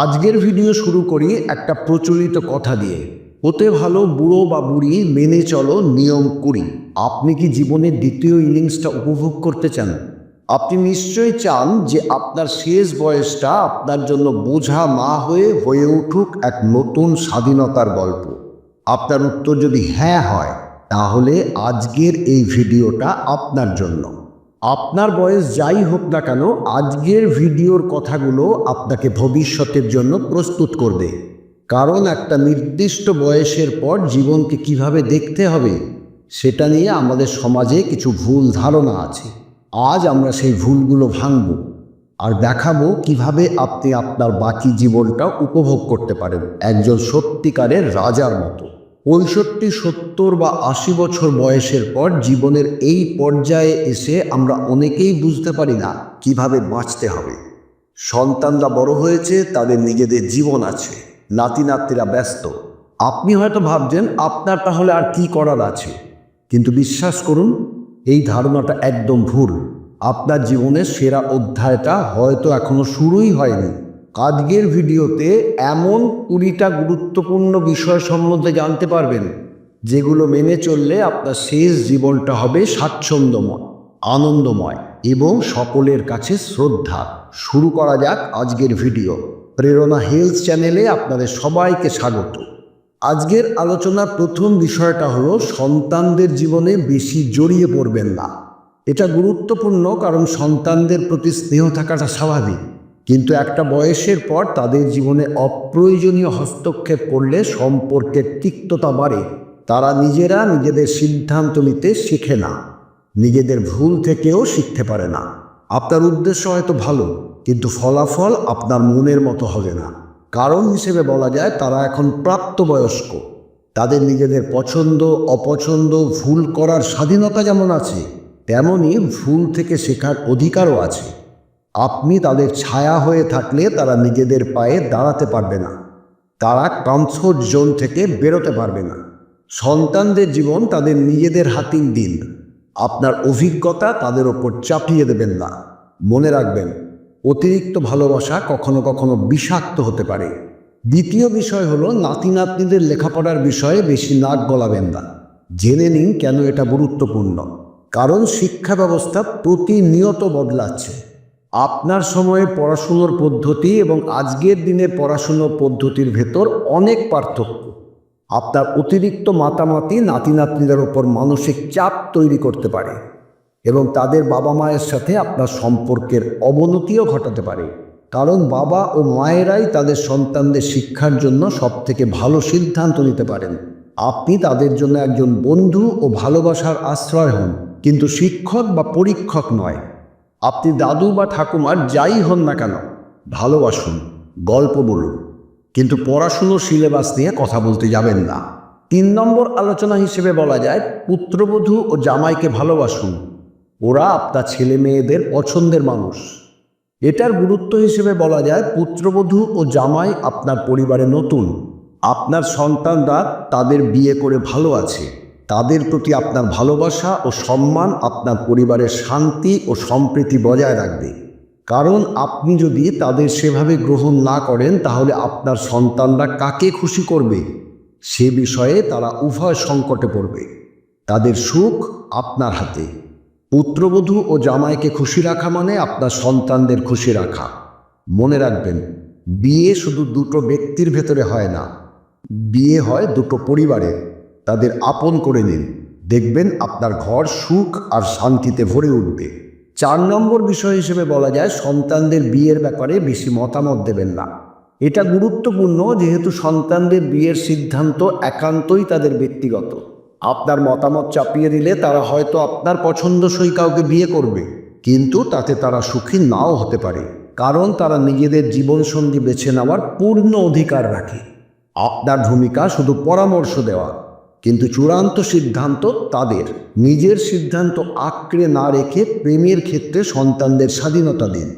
আজকের ভিডিও শুরু করি একটা প্রচলিত কথা দিয়ে। হতে ভালো বুড়ো বা বুড়ি মেনে চলো নিয়ম কুড়ি। আপনি কি জীবনের দ্বিতীয় ইনিংসটা উপভোগ করতে চান? আপনি নিশ্চয়ই চান যে আপনার শেষ বয়সটা আপনার জন্য বোঝা মা হয়ে হয়ে উঠুক এক নতুন স্বাধীনতার গল্প। আপনার উত্তর যদি হ্যাঁ হয়, তাহলে আজকের এই ভিডিওটা আপনার জন্য। আপনার বয়স যাই হোক না কেন, আজকের ভিডিওর কথাগুলো আপনাকে ভবিষ্যতের জন্য প্রস্তুত করবে। কারণ একটা নির্দিষ্ট বয়সের পর জীবনকে কীভাবে দেখতে হবে, সেটা নিয়ে আমাদের সমাজে কিছু ভুল ধারণা আছে। আজ আমরা সেই ভুলগুলো ভাঙব আর দেখাবো কীভাবে আপনি আপনার বাকি জীবনটা উপভোগ করতে পারেন একজন সত্যিকারের রাজার মতো। পঁয়ষট্টি, সত্তর বা আশি বছর বয়সের পর জীবনের এই পর্যায়ে এসে আমরা অনেকেই বুঝতে পারি না কীভাবে বাঁচতে হবে। সন্তানরা বড় হয়েছে, তাদের নিজেদের জীবন আছে নাতি নাতিরা ব্যস্ত। আপনি হয়তো ভাবছেন, আপনার তাহলে আর কি করার আছে? কিন্তু বিশ্বাস করুন, এই ধারণাটা একদম ভুল। আপনার জীবনের সেরা অধ্যায়টা হয়তো এখনও শুরুই হয়নি। আজকের ভিডিওতে এমন কুড়িটা গুরুত্বপূর্ণ বিষয় সম্বন্ধে জানতে পারবেন, যেগুলো মেনে চললে আপনার শেষ জীবনটা হবে স্বাচ্ছন্দ্যময়, আনন্দময় এবং সকলের কাছে শ্রদ্ধা। শুরু করা যাক আজকের ভিডিও। প্রেরণা হেলথ চ্যানেলে আপনাদের সবাইকে স্বাগত। আজকের আলোচনার প্রথম বিষয়টা হলো, সন্তানদের জীবনে বেশি জড়িয়ে পড়বেন না। এটা গুরুত্বপূর্ণ কারণ সন্তানদের প্রতি স্নেহ থাকাটা স্বাভাবিক। কিন্তু একটা বয়সের পর তাদের জীবনে অপ্রয়োজনীয় হস্তক্ষেপ করলে সম্পর্কের তিক্ততা বাড়ে। তারা নিজেরা নিজেদের সিদ্ধান্ত নিতে শিখে না। নিজেদের ভুল থেকেও শিখতে পারে না। আপনার উদ্দেশ্য হয়তো ভালো, কিন্তু ফলাফল আপনার মনের মতো হবে না। কারণ হিসেবে বলা যায়, তারা এখন প্রাপ্তবয়স্ক। তাদের নিজেদের পছন্দ, অপছন্দ, ভুল করার স্বাধীনতা যেমন আছে তেমনই ভুল থেকে শেখার অধিকারও আছে। আপনি তাদের ছায়া হয়ে থাকলে তারা নিজেদের পায়ে দাঁড়াতে পারবে না। তারা কমফোর্ট জোন থেকে বেরোতে পারবে না। সন্তানদের জীবন তাদের নিজেদের হাতির দিন। আপনার অভিজ্ঞতা তাদের ওপর চাপিয়ে দেবেন না। মনে রাখবেন, অতিরিক্ত ভালোবাসা কখনো কখনো বিষাক্ত হতে পারে। দ্বিতীয় বিষয় হলো নাতি নাতনিদের লেখাপড়ার বিষয়ে বেশি নাক গলাবেন না। জেনে নিন কেন এটা গুরুত্বপূর্ণ। কারণ শিক্ষা ব্যবস্থা প্রতিনিয়ত বদলাচ্ছে। আপনার সময়ে পড়াশুনোর পদ্ধতি এবং আজকের দিনের পড়াশুনোর পদ্ধতির ভেতর অনেক পার্থক্য। আপনার অতিরিক্ত মাতামাতি নাতি নাতনিদের ওপর মানসিক চাপ তৈরি করতে পারে এবং তাদের বাবা মায়ের সাথে আপনার সম্পর্কের অবনতিও ঘটাতে পারে। কারণ বাবা ও মায়েরাই তাদের সন্তানদের শিক্ষার জন্য সবথেকে ভালো সিদ্ধান্ত নিতে পারেন। আপনি তাদের জন্য একজন বন্ধু ও ভালোবাসার আশ্রয় হন, কিন্তু শিক্ষক বা পরীক্ষক নয়। আপনি দাদু বা ঠাকুমার যাই হন না কেন, ভালোবাসুন, গল্প বলুন। কিন্তু পড়াশুনোর সিলেবাস নিয়ে কথা বলতে যাবেন না। তিন নম্বর আলোচনা হিসেবে বলা যায়, পুত্রবধূ ও জামাইকে ভালোবাসুন। ওরা আপনার ছেলে মেয়েদের পছন্দের মানুষ। এটার গুরুত্ব হিসেবে বলা যায়, পুত্রবধূ ও জামাই আপনার পরিবারে নতুন। আপনার সন্তানরা তাদের বিয়ে করে ভালো আছে। তাদের প্রতি আপনার ভালোবাসা ও সম্মান আপনার পরিবারের শান্তি ও সম্প্রীতি বজায় রাখবে। কারণ আপনি যদি তাদের সেভাবে গ্রহণ না করেন, তাহলে আপনার সন্তানরা কাকে খুশি করবে? সে বিষয়ে তারা উভয় সংকটে পড়বে। তাদের সুখ আপনার হাতে। পুত্রবধূ ও জামাইকে খুশি রাখা মানে আপনার সন্তানদের খুশি রাখা। মনে রাখবেন, বিয়ে শুধু দুটো ব্যক্তির ভেতরে হয় না। বিয়ে হয় দুটো পরিবারের। তাদের আপন করে নিন। দেখবেন আপনার ঘর সুখ আর শান্তিতে ভরে উঠবে। চার নম্বর বিষয় হিসেবে বলা যায়, সন্তানদের বিয়ের ব্যাপারে বেশি মতামত দেবেন না। এটা গুরুত্বপূর্ণ, যেহেতু সন্তানদের বিয়ের সিদ্ধান্ত একান্তই তাদের ব্যক্তিগত। আপনার মতামত চাপিয়ে দিলে তারা হয়তো আপনার পছন্দসই কাউকে বিয়ে করবে। কিন্তু তাতে তারা সুখী নাও হতে পারে, কারণ তারা নিজেদের জীবনসঙ্গী বেছে নেওয়ার পূর্ণ অধিকার রাখে। আপনার ভূমিকা শুধু পরামর্শ দেওয়া কিন্তু চূড়ান্ত সিদ্ধান্ত তাদের। নিজের সিদ্ধান্ত আঁকড়ে না রেখে প্রেমের ক্ষেত্রে সন্তানদের স্বাধীনতা দিন।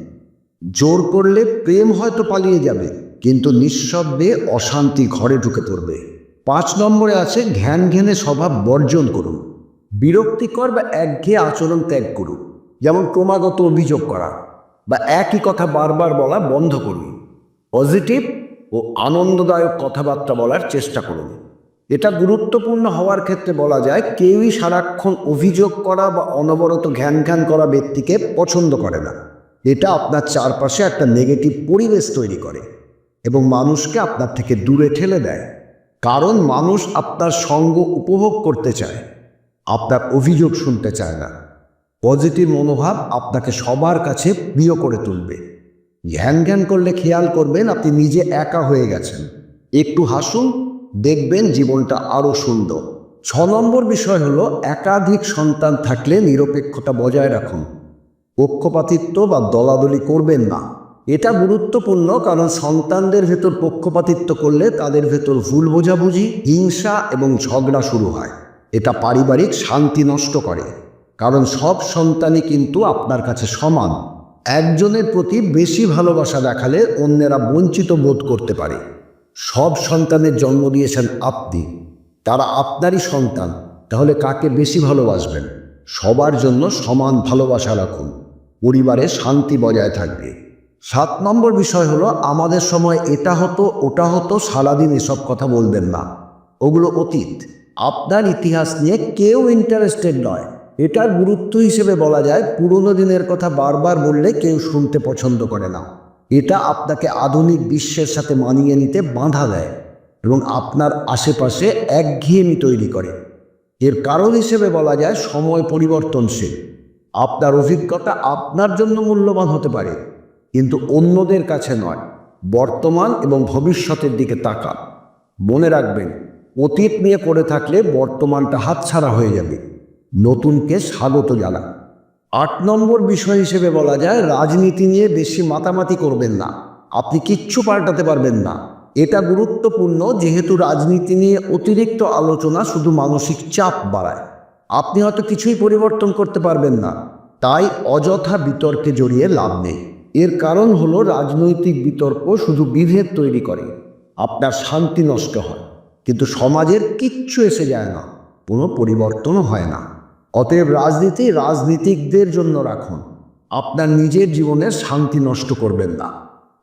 জোর করলে প্রেম হয়তো পালিয়ে যাবে, কিন্তু নিঃশব্দে অশান্তি ঘরে ঢুকে পড়বে। পাঁচ নম্বরে আছে ঘ্যান ঘেনে স্বভাব বর্জন করুন। বিরক্তিকর বা একঘেয়ে আচরণ ত্যাগ করুন। যেমন ক্রমাগত অভিযোগ করা বা একই কথা বারবার বলা বন্ধ করুন। পজিটিভ ও আনন্দদায়ক কথাবার্তা বলার চেষ্টা করুন। এটা গুরুত্বপূর্ণ হওয়ার ক্ষেত্রে বলা যায়, কেউই সারাক্ষণ অভিযোগ করা বা অনবরত ঘ্যান ঘ্যান করা ব্যক্তিকে পছন্দ করে না। এটা আপনার চারপাশে একটা নেগেটিভ পরিবেশ তৈরি করে এবং মানুষকে আপনার থেকে দূরে ঠেলে দেয়। কারণ মানুষ আপনার সঙ্গ উপভোগ করতে চায়, আপনার অভিযোগ শুনতে চায় না। পজিটিভ মনোভাব আপনাকে সবার কাছে প্রিয় করে তুলবে। জ্ঞান জ্ঞান করলে খেয়াল করবেন আপনি নিজে একা হয়ে গেছেন। একটু হাসুন দেখবেন জীবনটা আরও সুন্দর। ছ নম্বর বিষয় হলো, একাধিক সন্তান থাকলে নিরপেক্ষতা বজায় রাখুন। পক্ষপাতিত্ব বা দলাদলি করবেন না। এটা গুরুত্বপূর্ণ কারণ সন্তানদের ভেতর পক্ষপাতিত্ব করলে তাদের ভেতর ভুল বোঝাবুঝি, হিংসা এবং ঝগড়া শুরু হয়। এটা পারিবারিক শান্তি নষ্ট করে। কারণ সব সন্তানই কিন্তু আপনার কাছে সমান। একজনের প্রতি বেশি ভালোবাসা দেখালে অন্যেরা বঞ্চিত বোধ করতে পারে। সব সন্তানের জন্ম দিয়েছেন আপনি, তারা আপনারই সন্তান, তাহলে কাকে বেশি ভালোবাসবেন? সবার জন্য সমান ভালোবাসা রাখুন, পরিবারে শান্তি বজায় থাকবে। সাত নম্বর বিষয় হলো, আমাদের সময় এটা হতো, ওটা হতো, সারাদিন এসব কথা বলবেন না। ওগুলো অতীত, আপনার ইতিহাস নিয়ে কেউ ইন্টারেস্টেড নয়। এটার গুরুত্ব হিসেবে বলা যায়, পুরনো দিনের কথা বারবার বললে কেউ শুনতে পছন্দ করে না। এটা আপনাকে আধুনিক বিশ্বের সাথে মানিয়ে নিতে বাধা দেয় এবং আপনার আশেপাশে একঘেয়েমি তৈরি করে। এর কারণ হিসেবে বলা যায় সময় পরিবর্তনশীল। আপনার অভিজ্ঞতা আপনার জন্য মূল্যবান হতে পারে, কিন্তু অন্যদের কাছে নয়। বর্তমান এবং ভবিষ্যতের দিকে তাকান। মনে রাখবেন, অতীত নিয়ে করে থাকলে বর্তমানটা হাতছাড়া হয়ে যাবে। নতুনকে স্বাগত জানান। আট নম্বর বিষয় হিসেবে বলা যায়, রাজনীতি নিয়ে বেশি মাতামাতি করবেন না। আপনি কিচ্ছু পাল্টাতে পারবেন না। এটা গুরুত্বপূর্ণ, যেহেতু রাজনীতি নিয়ে অতিরিক্ত আলোচনা শুধু মানসিক চাপ বাড়ায়। আপনি হয়তো কিছুই পরিবর্তন করতে পারবেন না। তাই অযথা বিতর্কে জড়িয়ে লাভ নেই। এর কারণ হলো রাজনৈতিক বিতর্ক শুধু বিভেদ তৈরি করে। আপনার শান্তি নষ্ট হয়। কিন্তু সমাজের কিচ্ছু এসে যায় না। কোনো পরিবর্তনও হয় না। অতএব রাজনীতি রাজনীতিকদের জন্য রাখুন। আপনার নিজের জীবনের শান্তি নষ্ট করবেন না।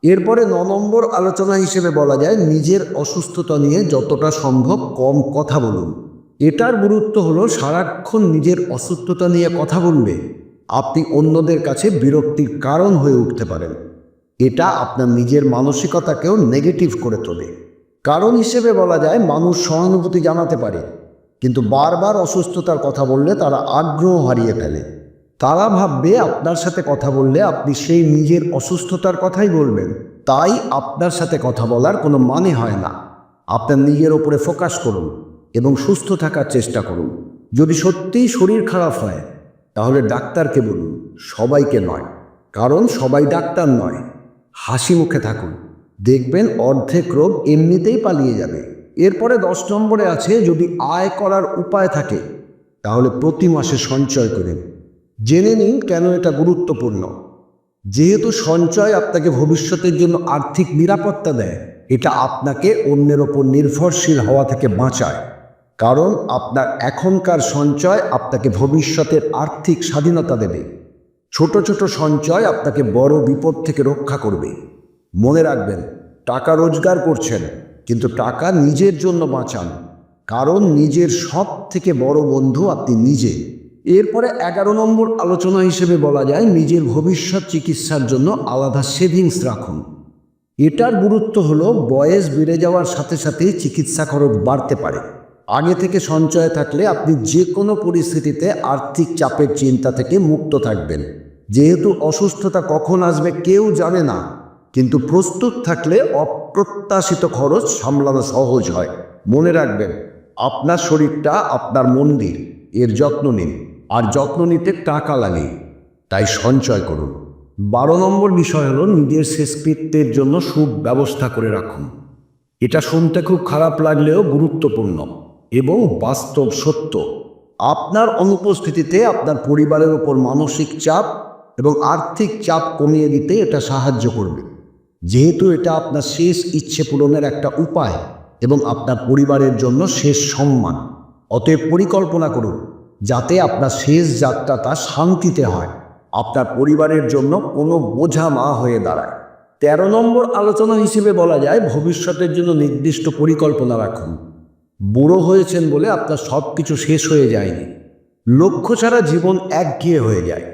এরপরে ন নম্বর আলোচনা হিসেবে বলা যায়, নিজের অসুস্থতা নিয়ে যতটা সম্ভব কম কথা বলুন। এটার গুরুত্ব হলো সারাক্ষণ নিজের অসুস্থতা নিয়ে কথা বলবে আপনি অন্যদের কাছে বিরক্তির কারণ হয়ে উঠতে পারেন। এটা আপনার নিজের মানসিকতাকেও নেগেটিভ করে তোলে। কারণ হিসেবে বলা যায়, মানুষ সহানুভূতি জানাতে পারে। কিন্তু বারবার অসুস্থতার কথা বললে তারা আগ্রহ হারিয়ে ফেলে। তারা ভাববে আপনার সাথে কথা বললে আপনি সেই নিজের অসুস্থতার কথাই বলবেন। তাই আপনার সাথে কথা বলার কোনো মানে হয় না। আপনার নিজের ওপরে ফোকাস করুন এবং সুস্থ থাকার চেষ্টা করুন। যদি সত্যিই শরীর খারাপ হয়, তাহলে ডাক্তারকে বলুন, সবাইকে নয়। কারণ সবাই ডাক্তার নয়। হাসি মুখে থাকুন। দেখবেন অর্ধেক রোগ এমনিতেই পালিয়ে যাবে। এরপরে দশ নম্বরে আছে, যদি আয় করার উপায় থাকে, তাহলে প্রতি মাসে সঞ্চয় করেন জেনে নিন কেন এটা গুরুত্বপূর্ণ। যেহেতু সঞ্চয় আপনাকে ভবিষ্যতের জন্য আর্থিক নিরাপত্তা দেয়, এটা আপনাকে অন্যের ওপর নির্ভরশীল হওয়া থেকে বাঁচায়। কারণ আপনার এখনকার সঞ্চয় আপনাকে ভবিষ্যতের আর্থিক স্বাধীনতা দেবে। ছোট ছোট সঞ্চয় আপনাকে বড় বিপদ থেকে রক্ষা করবে। মনে রাখবেন, টাকা রোজগার করছেন কিন্তু টাকা নিজের জন্য বাঁচান। কারণ নিজের সব থেকে বড় বন্ধু আপনি নিজে। এরপরে এগারো নম্বর আলোচনা হিসেবে বলা যায়, নিজের ভবিষ্যৎ চিকিৎসার জন্য আলাদা সেভিংস রাখুন। এটার গুরুত্ব হলো, বয়স বেড়ে যাওয়ার সাথে সাথে চিকিৎসা খরচ বাড়তে পারে। আগে থেকে সঞ্চয় থাকলে আপনি যে কোনো পরিস্থিতিতে আর্থিক চাপের চিন্তা থেকে মুক্ত থাকবেন। যেহেতু অসুস্থতা কখন আসবে কেউ জানে না। কিন্তু প্রস্তুত থাকলে অপ্রত্যাশিত খরচ সামলানো সহজ হয়। মনে রাখবেন, আপনার শরীরটা আপনার মন্দির, এর যত্ন নিন। আর যত্ন নিতে টাকা লাগে, তাই সঞ্চয় করুন। বারো নম্বর বিষয় হলো নিজের শেষকৃত্যের জন্য সুব্যবস্থা করে রাখুন। এটা শুনতে খুব খারাপ লাগলেও গুরুত্বপূর্ণ এবং বাস্তব সত্য। আপনার অনুপস্থিতিতে আপনার পরিবারের ওপর মানসিক চাপ এবং আর্থিক চাপ কমিয়ে দিতে এটা সাহায্য করবে। যেহেতু এটা আপনার শেষ ইচ্ছে পূরণের একটা উপায় এবং আপনার পরিবারের জন্য শেষ সম্মান, অতএব পরিকল্পনা করুন যাতে আপনার শেষ যাত্রাটা শান্তিতে হয়, আপনার পরিবারের জন্য কোনো বোঝা না হয়ে দাঁড়ায়। তেরো নম্বর আলোচনা হিসেবে বলা যায়, ভবিষ্যতের জন্য নির্দিষ্ট পরিকল্পনা রাখুন। বুড়ো হয়েছেন বলে আপনার সব কিছু শেষ হয়ে যায়নি। লক্ষ্য ছাড়া জীবন একঘেয়ে হয়ে যায়।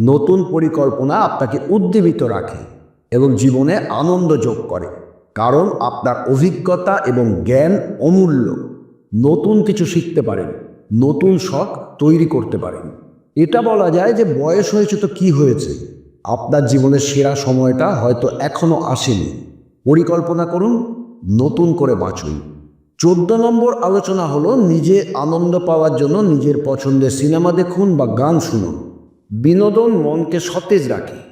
নতুন পরিকল্পনা আপনাকে উদ্দীবিত রাখে। এবং জীবনে আনন্দ যোগ করে। কারণ আপনার অভিজ্ঞতা এবং জ্ঞান অমূল্য। নতুন কিছু শিখতে পারেন, নতুন শখ তৈরি করতে পারেন। এটা বলা যায় যে বয়স হয়েছে তো কি হয়েছে? আপনার জীবনের সেরা সময়টা হয়তো এখনও আসেনি। পরিকল্পনা করুন, নতুন করে বাঁচুন চোদ্দ নম্বর আলোচনা হলো নিজে আনন্দ পাওয়ার জন্য নিজের পছন্দের সিনেমা দেখুন বা গান শুনুন। বিনোদন মনকে সতেজ রাখে।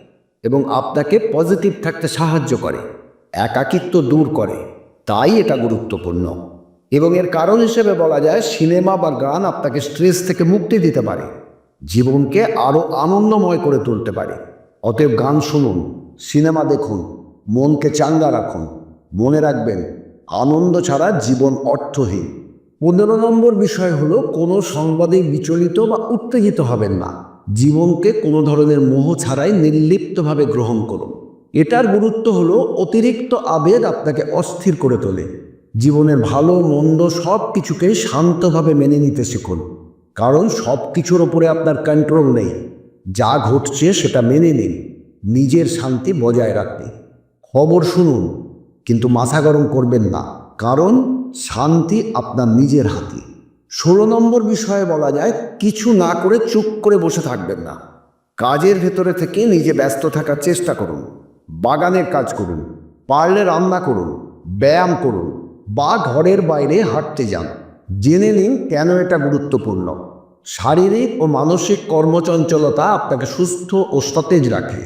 এবং আপনাকে পজিটিভ থাকতে সাহায্য করে, একাকিত্ব দূর করে, তাই এটা গুরুত্বপূর্ণ। এবং এর কারণ হিসেবে বলা যায়, সিনেমা বা গান আপনাকে স্ট্রেস থেকে মুক্তি দিতে পারে, জীবনকে আরও আনন্দময় করে তুলতে পারে। অতএব গান শুনুন, সিনেমা দেখুন, মনকে চাঙ্গা রাখুন, মনে রাখবেন, আনন্দ ছাড়া জীবন অর্থহীন। পনেরো নম্বর বিষয় হলো, কোনো সংবাদে বিচলিত বা উত্তেজিত হবেন না। জীবনকে কোনো ধরনের মোহ ছাড়াই নির্লিপ্তভাবে গ্রহণ করুন। এটার গুরুত্ব হলো অতিরিক্ত আবেগ আপনাকে অস্থির করে তোলে। জীবনের ভালো, মন্দ সব কিছুকেই শান্তভাবে মেনে নিতে শিখুন। কারণ সব কিছুর ওপরে আপনার কন্ট্রোল নেই। যা ঘটছে সেটা মেনে নিন। নিজের শান্তি বজায় রাখতে। খবর শুনুন, কিন্তু মাথা গরম করবেন না। কারণ শান্তি আপনার নিজের হাতে। ষোলো নম্বর বিষয়ে বলা যায়, কিছু না করে চুপ করে বসে থাকবেন না। কাজের ভেতরে থেকে নিজে ব্যস্ত থাকার চেষ্টা করুন। বাগানের কাজ করুন, পারলে রান্না করুন, ব্যায়াম করুন, বা ঘরের বাইরে হাঁটতে যান। জেনে নিন কেন এটা গুরুত্বপূর্ণ। শারীরিক ও মানসিক কর্মচঞ্চলতা আপনাকে সুস্থ ও সতেজ রাখে।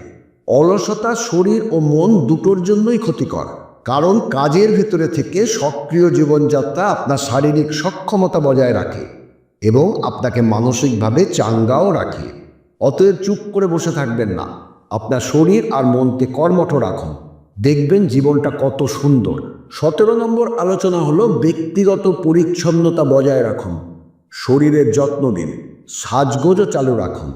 অলসতা শরীর ও মন দুটোর জন্যই ক্ষতিকর। কারণ কাজের ভেতরে থেকে সক্রিয় জীবনযাত্রা আপনার শারীরিক সক্ষমতা বজায় রাখে এবং আপনাকে মানসিকভাবে চাঙ্গাও রাখে। অতএব চুপ করে বসে থাকবেন না। আপনার শরীর আর মনকে কর্মঠ রাখুন। দেখবেন জীবনটা কত সুন্দর। সতেরো নম্বর আলোচনা হলো ব্যক্তিগত পরিচ্ছন্নতা বজায় রাখুন। শরীরের যত্ন দিন সাজগোজও চালু রাখুন।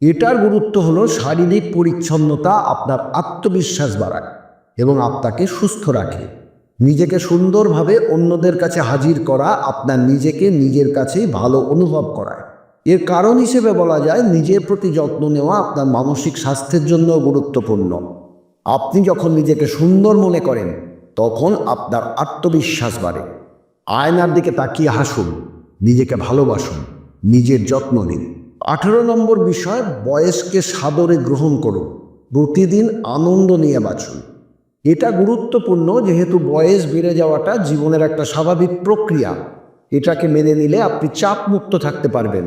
এটার গুরুত্ব হলো শারীরিক পরিচ্ছন্নতা আপনার আত্মবিশ্বাস বাড়ায়। এবং আপনাকে সুস্থ রাখে। নিজেকে সুন্দরভাবে অন্যদের কাছে হাজির করা আপনার নিজেকে নিজের কাছেই ভালো অনুভব করায়। এর কারণ হিসেবে বলা যায়, নিজের প্রতি যত্ন নেওয়া আপনার মানসিক স্বাস্থ্যের জন্য গুরুত্বপূর্ণ। আপনি যখন নিজেকে সুন্দর মনে করেন, তখন আপনার আত্মবিশ্বাস বাড়ে। আয়নার দিকে তাকিয়ে হাসুন, নিজেকে ভালোবাসুন, নিজের যত্ন নিন। আঠেরো নম্বর বিষয়, বয়সকে সাদরে গ্রহণ করুন। প্রতিদিন আনন্দ নিয়ে বাঁচুন। এটা গুরুত্বপূর্ণ যেহেতু বয়স বেড়ে যাওয়াটা জীবনের একটা স্বাভাবিক প্রক্রিয়া। এটাকে মেনে নিলে আপনি চাপ মুক্ত থাকতে পারবেন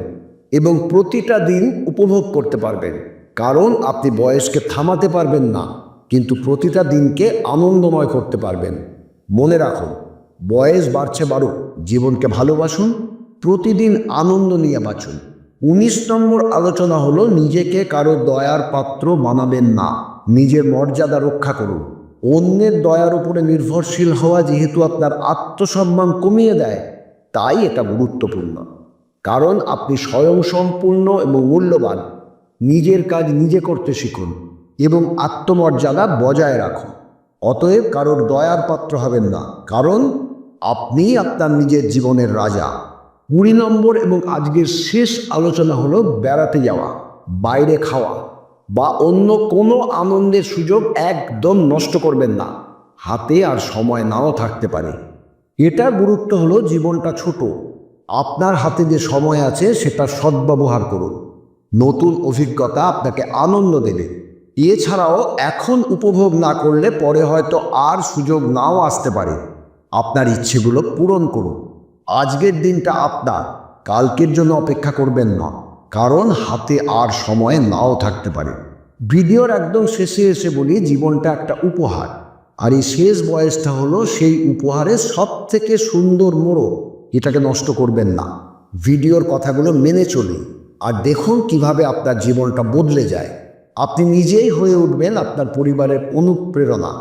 এবং প্রতিটা দিন উপভোগ করতে পারবেন। কারণ আপনি বয়সকে থামাতে পারবেন না, কিন্তু প্রতিটা দিনকে আনন্দময় করতে পারবেন। মনে রাখুন, বয়স বাড়ছে বাড়ুক, জীবনকে ভালোবাসুন, প্রতিদিন আনন্দ নিয়ে বাঁচুন। উনিশ নম্বর আলোচনা হলো, নিজেকে কারও দয়ার পাত্র বানাবেন না। নিজের মর্যাদা রক্ষা করুন। অন্যের দয়ার উপরে নির্ভরশীল হওয়া যেহেতু আপনার আত্মসম্মান কমিয়ে দেয়, তাই এটা গুরুত্বপূর্ণ। কারণ আপনি স্বয়ংসম্পূর্ণ এবং মূল্যবান, নিজের কাজ নিজে করতে শিখুন এবং আত্মমর্যাদা বজায় রাখুন। অতএব কারোর দয়ার পাত্র হবেন না, কারণ আপনি আপনার নিজের জীবনের রাজা। কুড়ি নম্বর এবং আজকের শেষ আলোচনা হলো বেড়াতে যাওয়া, বাইরে খাওয়া। বা অন্য কোনো আনন্দের সুযোগ একদম নষ্ট করবেন না। হাতে আর সময় নাও থাকতে পারে। এটার গুরুত্ব হলো জীবনটা ছোট। আপনার হাতে যে সময় আছে, সেটা সদ্ব্যবহার করুন। নতুন অভিজ্ঞতা আপনাকে আনন্দ দেবে। এছাড়াও এখন উপভোগ না করলে পরে হয়তো আর সুযোগ নাও আসতে পারে। আপনার ইচ্ছেগুলো পূরণ করুন। আজকের দিনটা আপনার। কালকের জন্য অপেক্ষা করবেন না। কারণ হাতে আর সময় নাও থাকতে পারে। ভিডিওর একদম শেষে এসে বলি, জীবনটা একটা উপহার। আর এই শেষ বয়সটা হলো সেই উপহারের সব থেকে সুন্দর মোড়ো এটাকে নষ্ট করবেন না। ভিডিওর কথাগুলো মেনে চলি। আর দেখুন কীভাবে আপনার জীবনটা বদলে যায়। আপনি নিজেই হয়ে উঠবেন আপনার পরিবারের অনুপ্রেরণা।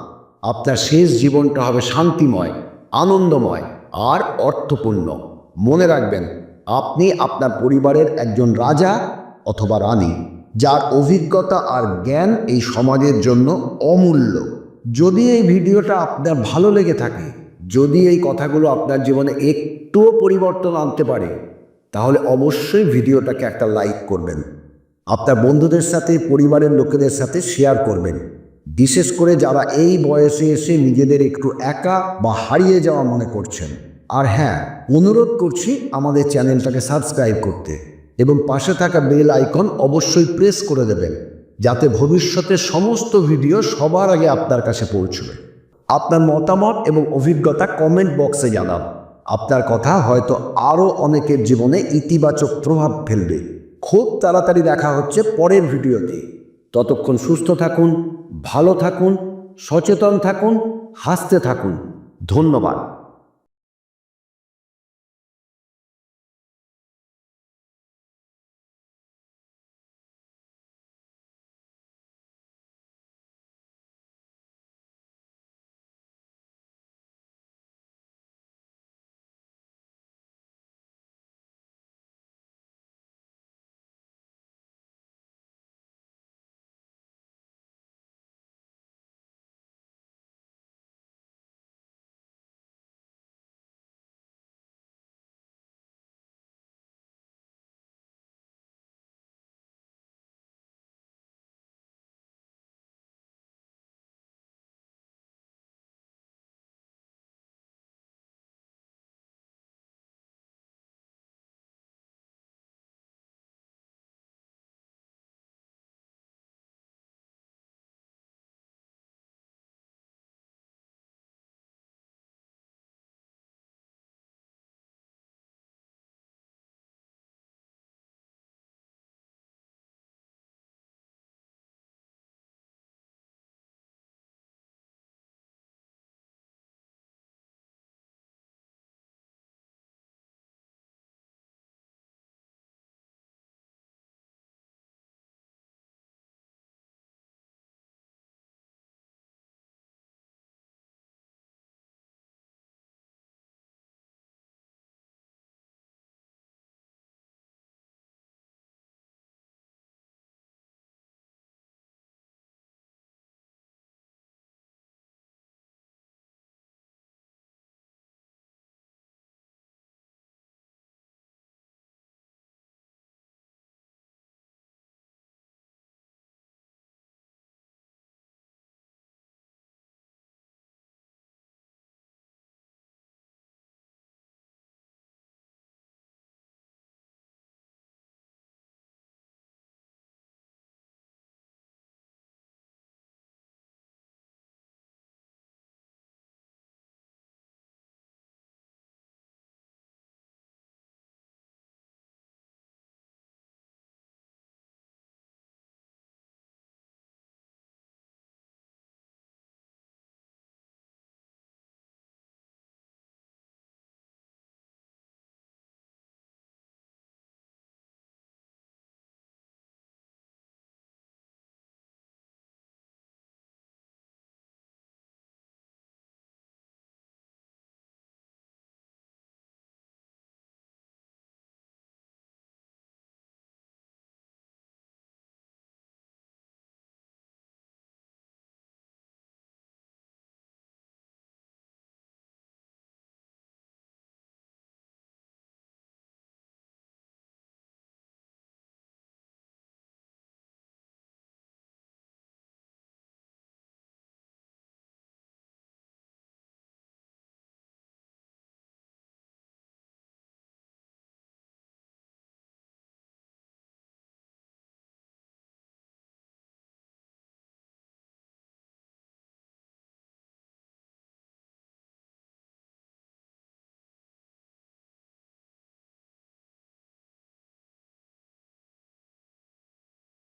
আপনার শেষ জীবনটা হবে শান্তিময়, আনন্দময় আর অর্থপূর্ণ। মনে রাখবেন আপনি আপনার পরিবারের একজন রাজা অথবা রানী, যার অভিজ্ঞতা আর জ্ঞান এই সমাজের জন্য অমূল্য। যদি এই ভিডিওটা আপনার ভালো লেগে থাকে, যদি এই কথাগুলো আপনার জীবনে একটুও পরিবর্তন আনতে পারে, তাহলে অবশ্যই ভিডিওটাকে একটা লাইক করবেন। আপনার বন্ধুদের সাথে, পরিবারের লোকেদের সাথে শেয়ার করবেন। বিশেষ করে যারা এই বয়সে এসে নিজেদের একটু একা বা হারিয়ে যাওয়া মনে করছেন। আর হ্যাঁ অনুরোধ করছি আমাদের চ্যানেলটাকে সাবস্ক্রাইব করতে এবং পাশে থাকা বেল আইকন অবশ্যই প্রেস করে দেবেন, যাতে ভবিষ্যতে সমস্ত ভিডিও সবার আগে আপনার কাছে পৌঁছবে। আপনার মতামত এবং অভিজ্ঞতা কমেন্ট বক্সে জানান। আপনার কথা হয়তো আরও অনেকের জীবনে ইতিবাচক প্রভাব ফেলবে। খুব তাড়াতাড়ি দেখা হচ্ছে পরের ভিডিওতে। ততক্ষণ সুস্থ থাকুন, ভালো থাকুন, সচেতন থাকুন, হাসতে থাকুন। ধন্যবাদ।